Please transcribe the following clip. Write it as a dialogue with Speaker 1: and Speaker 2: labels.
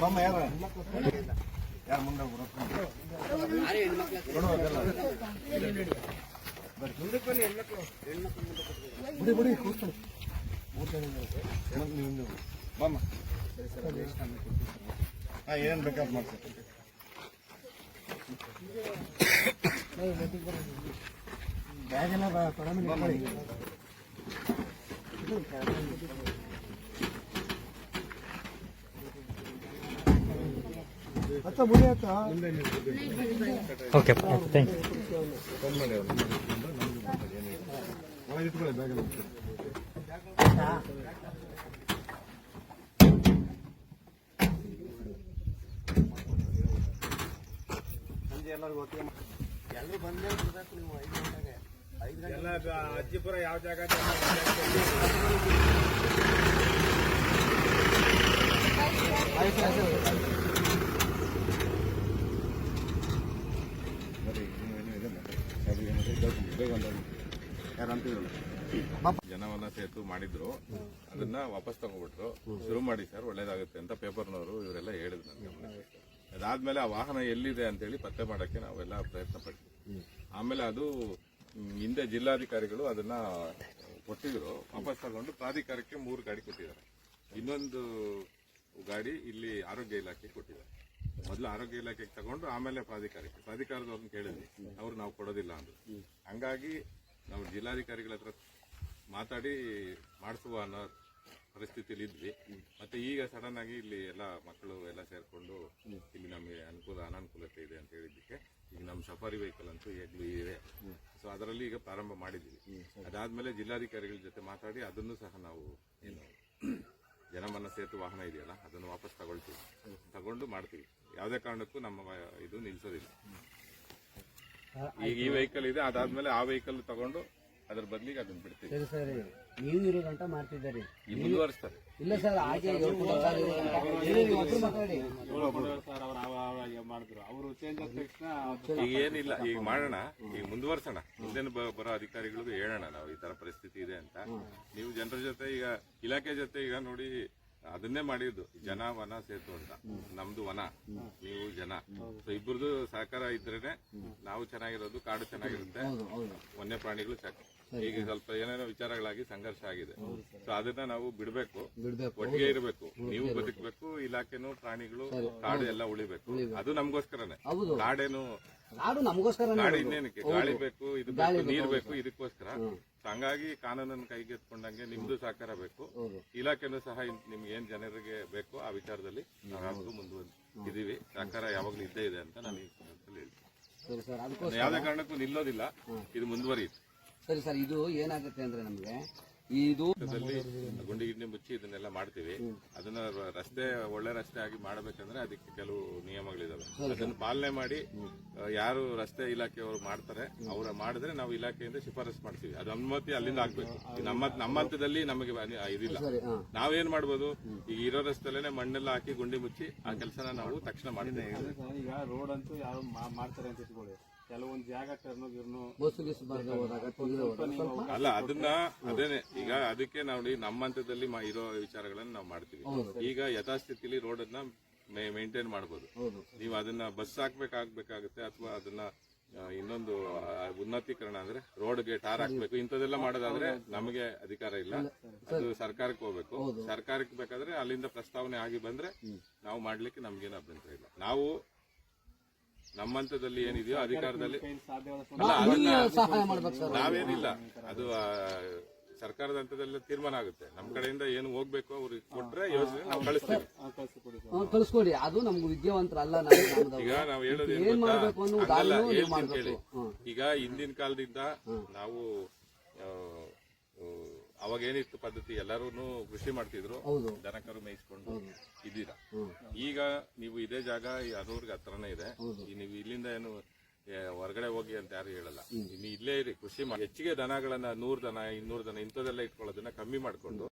Speaker 1: ಬಮ್ಮ ಯಾರ? ಯಾರು ಮುಂದೆ ಬಿಡಿ ಬಿಡಿ ಕೂತ್ಕೊಳ್ಳಿ. ಬಮ್ಮ ಹಾಂ ಏನು ಬೇಕಾದ್ ಮಾಡ್ತೀವಿ ಬ್ಯಾಗೆಲ್ಲ ತೊಗೊಂಡು
Speaker 2: ಓಕೆ ಥ್ಯಾಂಕ್
Speaker 1: ಎಲ್ಲರೂ ಬಂದೇ ಬಿಡ್ಬೇಕು ನೀವು ಐದು ಗಂಟೆಗೆ ಐದು ಗಂಟೆ
Speaker 3: ಅಜ್ಜಿಪುರ ಯಾವ ಜಾಗ ಜನವನ್ನ ಸೇತು ಮಾಡಿದ್ರು. ಅದನ್ನ ವಾಪಸ್ ತಗೊಂಡ್ಬಿಟ್ರು. ಶುರು ಮಾಡಿ ಸರ್, ಒಳ್ಳೇದಾಗುತ್ತೆ ಅಂತ ಪೇಪರ್ನವರು ಇವರೆಲ್ಲ ಹೇಳಿದ್ರು ಅದಾದ್ಮೇಲೆ ಆ ವಾಹನ ಎಲ್ಲಿದೆ ಅಂತೇಳಿ ಪತ್ತೆ ಮಾಡಕ್ಕೆ ನಾವೆಲ್ಲ ಪ್ರಯತ್ನ ಪಡ್ತೀವಿ. ಆಮೇಲೆ ಅದು ಹಿಂದೆ ಜಿಲ್ಲಾಧಿಕಾರಿಗಳು ಅದನ್ನ ಕೊಟ್ಟಿದ್ರು. ವಾಪಸ್ ತಗೊಂಡು ಪ್ರಾಧಿಕಾರಕ್ಕೆ ಮೂರು ಗಾಡಿ ಕೊಟ್ಟಿದ್ದಾರೆ. ಇನ್ನೊಂದು ಗಾಡಿ ಇಲ್ಲಿ ಆರೋಗ್ಯ ಇಲಾಖೆ ಕೊಟ್ಟಿದ್ದಾರೆ. ಮೊದಲು ಆರೋಗ್ಯ ಇಲಾಖೆಗೆ ತಗೊಂಡು ಆಮೇಲೆ ಪ್ರಾಧಿಕಾರಕ್ಕೆ. ಪ್ರಾಧಿಕಾರದವ್ರನ್ನ ಕೇಳಿದ್ವಿ. ಅವ್ರು ನಾವು ಕೊಡೋದಿಲ್ಲ ಅಂದ್ರು. ಹಂಗಾಗಿ ನಾವು ಜಿಲ್ಲಾಧಿಕಾರಿಗಳ ಹತ್ರ ಮಾತಾಡಿ ಮಾಡಿಸುವ ಅನ್ನೋ ಪರಿಸ್ಥಿತಿಯಲ್ಲಿ ಇದ್ವಿ. ಮತ್ತೆ ಈಗ ಸಡನ್ ಆಗಿ ಇಲ್ಲಿ ಎಲ್ಲ ಮಕ್ಕಳು ಎಲ್ಲ ಸೇರ್ಕೊಂಡು ಇಲ್ಲಿ ನಮಗೆ ಅನುಕೂಲ, ಅನಾನುಕೂಲತೆ ಇದೆ ಅಂತ ಹೇಳಿದ್ದಕ್ಕೆ ಈಗ ನಮ್ಮ ಸಫಾರಿ ವೆಹಿಕಲ್ ಅಂತೂ ಈಗಲೂ ಇದೆ. ಸೊ ಅದರಲ್ಲಿ ಈಗ ಪ್ರಾರಂಭ ಮಾಡಿದ್ವಿ ಅದಾದ್ಮೇಲೆ ಜಿಲ್ಲಾಧಿಕಾರಿಗಳ ಜೊತೆ ಮಾತಾಡಿ ಅದನ್ನು ಸಹ ನಾವು ಏನು ಜನಮನ್ನ ಸೇತು ವಾಹನ ಇದೆಯಲ್ಲ ಅದನ್ನು ವಾಪಸ್ ತಗೊಳ್ತೀವಿ. ತಗೊಂಡು ಮಾಡ್ತೀವಿ. ಯಾವುದೇ ಕಾರಣಕ್ಕೂ ನಮ್ಮ ಇದು ನಿಲ್ಸೋದಿಲ್ಲ. ಈಗ ಈ ವೆಹಿಕಲ್ ಇದೆ ಅದಾದ್ಮೇಲೆ ಆ ವೆಹಿಕಲ್ ತಗೊಂಡು ಅದ್ರ ಬದಲಿಗೆ ಅದನ್ನ ಬಿಡ್ತೀವಿ.
Speaker 4: ಸರಿ ಸರಿ. ನೀವು ಇರೋ ಗಂಟ ಮಾಡ್ತಿದ್ದೀರಿ.
Speaker 3: ಈ ಮುಂದುವರಿಸ್ತಾರೆ.
Speaker 4: ಇಲ್ಲ ಸರ್ ಹಾಗೆ ಒಬ್ರು ಮಾತಾಡಿ.
Speaker 3: ಅವರು ಚೇಂಜ್ ಆದ ತಕ್ಷಣ ಈಗ ಏನಿಲ್ಲ ಈಗ ಮಾಡೋಣ ಈಗ ಮುಂದುವರ್ಸೋಣ. ಮುಂದೇನು ಬರೋ ಅಧಿಕಾರಿಗಳಿಗೂ ಹೇಳೋಣ ನಾವು ಈ ತರ ಪರಿಸ್ಥಿತಿ ಇದೆ ಅಂತ. ನೀವು ಜನರ ಜೊತೆ ಈಗ ಇಲಾಖೆ ಜೊತೆ ಈಗ ನೋಡಿ ಅದನ್ನೇ ಮಾಡಿದ್ದು. ಜನ ವನ ಸೇತು ಅಂತ. ನಮ್ದು ವನ. ನೀವು ಜನ. ಸೊ ಇಬ್ಬರದು ಸಹಕಾರ ಇದ್ರೇನೆ ನಾವು ಚೆನ್ನಾಗಿರೋದು ಕಾಡು ಚೆನ್ನಾಗಿರುತ್ತೆ. ವನ್ಯ ಪ್ರಾಣಿಗಳು ಸಾಕು. ಈಗ ಸ್ವಲ್ಪ ಏನೇನೋ ವಿಚಾರಗಳಾಗಿ ಸಂಘರ್ಷ ಆಗಿದೆ. ಸೊ ಅದನ್ನ ನಾವು ಬಿಡ್ಬೇಕು. ಒಟ್ಟಿಗೆ ಇರಬೇಕು. ನೀವು ಬದುಕಬೇಕು ಇಲಾಖೆನು ಪ್ರಾಣಿಗಳು ಕಾಡು ಎಲ್ಲ ಉಳಿಬೇಕು. ಅದು ನಮಗೋಸ್ಕರನೇ. ಕಾಡೇನು
Speaker 4: ಕಾಡು ನಮಗೋಸ್ಕರ
Speaker 3: ಕಾಡು ಇನ್ನೇನಕ್ಕೆ? ಗಾಳಿ ಬೇಕು ಇದು ಬೇಕು ನೀರ್ ಬೇಕು. ಇದಕ್ಕೋಸ್ಕರ. ಹಂಗಾಗಿ ಕಾನೂನನ್ನ ಕೈಗೆತ್ಕೊಂಡಂಗೆ ನಿಮ್ದು ಸಹಕಾರ ಬೇಕು. ಇಲಾಖೆನೂ ಸಹ ನಿಮ್ಗೆ ಏನ್ ಜನರಿಗೆ ಬೇಕು ಆ ವಿಚಾರದಲ್ಲಿ ನಾವು ಯಾವಾಗಲೂ ಮುಂದುವರಿದೀವಿ ಸಹಕಾರ ಯಾವಾಗ್ಲೂ ಇದ್ದೇ ಇದೆ ಅಂತ ನಾನು ಈ ಸಂದರ್ಭದಲ್ಲಿ ಹೇಳ್ತೀನಿ. ಯಾವುದೇ ಕಾರಣಕ್ಕೂ ನಿಲ್ಲೋದಿಲ್ಲ. ಇದು ಮುಂದುವರಿಯುತ್ತೆ.
Speaker 4: ಸರಿ ಸರ್ ಇದು ಏನಾಗುತ್ತೆ ಅಂದ್ರೆ ನಮ್ಗೆ ಇದು
Speaker 3: ದಲ್ಲಿ ಗುಂಡಿ ಗಿಂಡಿ ಮುಚ್ಚಿ ಇದನ್ನೆಲ್ಲ ಮಾಡ್ತೀವಿ. ಅದನ್ನ ರಸ್ತೆ ಒಳ್ಳೆ ರಸ್ತೆ ಆಗಿ ಮಾಡಬೇಕಂದ್ರೆ ಅದಕ್ಕೆ ಕೆಲವು ನಿಯಮಗಳಿದಾವೆ. ಅದನ್ನ ಪಾಲನೆ ಮಾಡಿ ಯಾರು ರಸ್ತೆ ಇಲಾಖೆಯವರು ಮಾಡ್ತಾರೆ ಅವ್ರ ಮಾಡಿದ್ರೆ ನಾವು ಇಲಾಖೆಯಿಂದ ಶಿಫಾರಸ್ ಮಾಡ್ತೀವಿ. ಅದು ಅನುಮತಿ ಅಲ್ಲಿಂದ ಆಗ್ಬೇಕು. ನಮ್ಮ ನಮ್ಮ ಹಂತದಲ್ಲಿ ನಮಗೆ ಇದಿಲ್ಲ. ನಾವೇನ್ ಮಾಡ್ಬೋದು? ಈಗ ಇರೋ ರಸ್ತೆಲೇನೆ ಮಣ್ಣೆಲ್ಲ ಹಾಕಿ ಗುಂಡಿ ಮುಚ್ಚಿ ಆ ಕೆಲಸನ ನಾವು ತಕ್ಷಣ ಮಾಡ್ತೀವಿ.
Speaker 5: ಈಗ ರೋಡ್ ಅಂತೂ ಯಾರು ಮಾಡ್ತಾರೆ ಅಂತ ಕೆಲವೊಂದು ಜಾಗ ಟರ್ನು ಗಿರ್ನು
Speaker 3: ಅಲ್ಲ ಅದನ್ನ ಅದೇನೆ ಈಗ ಅದಕ್ಕೆ ನಾವು ನೋಡಿ ನಮ್ಮ ಹಂತದಲ್ಲಿ ಮಾ- ಇರೋ ವಿಚಾರಗಳನ್ನ ನಾವು ಮಾಡ್ತೀವಿ. ಈಗ ಯಥಾಸ್ಥಿತಿಲಿ ರೋಡ್ ಅನ್ನ ಮೇಂಟೈನ್ ಮಾಡಬಹುದು
Speaker 4: ಹೌದು.
Speaker 3: ನೀವು ಅದನ್ನ ಬಸ್ ಹಾಕ್ಬೇಕಾಗ್ಬೇಕಾಗುತ್ತೆ ಅಥವಾ ಅದನ್ನ ಇನ್ನೊಂದು ಉನ್ನತೀಕರಣ ಅಂದ್ರೆ ರೋಡ್ಗೆ ಟಾರ್ ಹಾಕ್ಬೇಕು. ಇಂಥದೆಲ್ಲ ಮಾಡೋದಾದ್ರೆ ನಮಗೆ ಅಧಿಕಾರ ಇಲ್ಲ. ಅದು ಸರ್ಕಾರಕ್ಕೆ ಹೋಗ್ಬೇಕು. ಸರ್ಕಾರಕ್ಕೆ ಬೇಕಾದ್ರೆ ಅಲ್ಲಿಂದ ಪ್ರಸ್ತಾವನೆ ಆಗಿ ಬಂದ್ರೆ ನಾವು ಮಾಡ್ಲಿಕ್ಕೆ ನಮ್ಗೇನು ಅಭ್ಯಂತರ ಇಲ್ಲ. ನಾವು ನಮ್ಮ ಹಂತದಲ್ಲಿ ಏನಿದೆಯೋ ಅಧಿಕಾರದಲ್ಲಿ ಅಲ್ಲ
Speaker 4: ಸಹಾಯ ಮಾಡ್ಬೇಕು ಸರ್.
Speaker 3: ನಾವೇನಿಲ್ಲ. ಅದು ಸರ್ಕಾರದ ಹಂತದಲ್ಲಿ ತೀರ್ಮಾನ ಆಗುತ್ತೆ. ನಮ್ಮ ಕಡೆಯಿಂದ ಏನು ಹೋಗ್ಬೇಕು ಅವ್ರಿಗೆ ಕೊಟ್ರೆ ಯೋಜನೆ ನಾವು ಕಳಿಸ್ತೀವಿ.
Speaker 4: ಕಳಿಸ್ಕೊಡಿ ಅದು ನಮ್ಗೆ ವಿದ್ಯಾವಂತರ ಅಲ್ಲ ನಾವು ನಮ್ದು
Speaker 3: ಈಗ ನಾವು ಹೇಳೋದು. ಈಗ ಹಿಂದಿನ ಕಾಲದಿಂದ ನಾವು ಅವಾಗ ಏನಿತ್ತು ಪದ್ಧತಿ? ಎಲ್ಲರೂ ಕೃಷಿ ಮಾಡ್ತಿದ್ರು. ದನಕರು ಮೇಯಿಸ್ಕೊಂಡು ಇದ್ದೀರಾ? ಈಗ ನೀವು ಇದೇ ಜಾಗ ಈ ಅನೂರ್ಗೆ ಹತ್ರನೇ ಇದೆ. ನೀವು ಇಲ್ಲಿಂದ ಏನು ಹೊರಗಡೆ ಹೋಗಿ ಅಂತ ಯಾರು ಹೇಳಲ್ಲ. ನೀವು ಇಲ್ಲೇ ಇರಿ ಕೃಷಿ ಮಾಡಿ ಹೆಚ್ಚಿಗೆ ದನಗಳನ್ನ ನೂರ್ ದನ ಇನ್ನೂರ್ ದನ ಇಂಥದೆಲ್ಲ ಇಟ್ಕೊಳ್ಳೋದನ್ನ ಕಮ್ಮಿ ಮಾಡ್ಕೊಂಡು.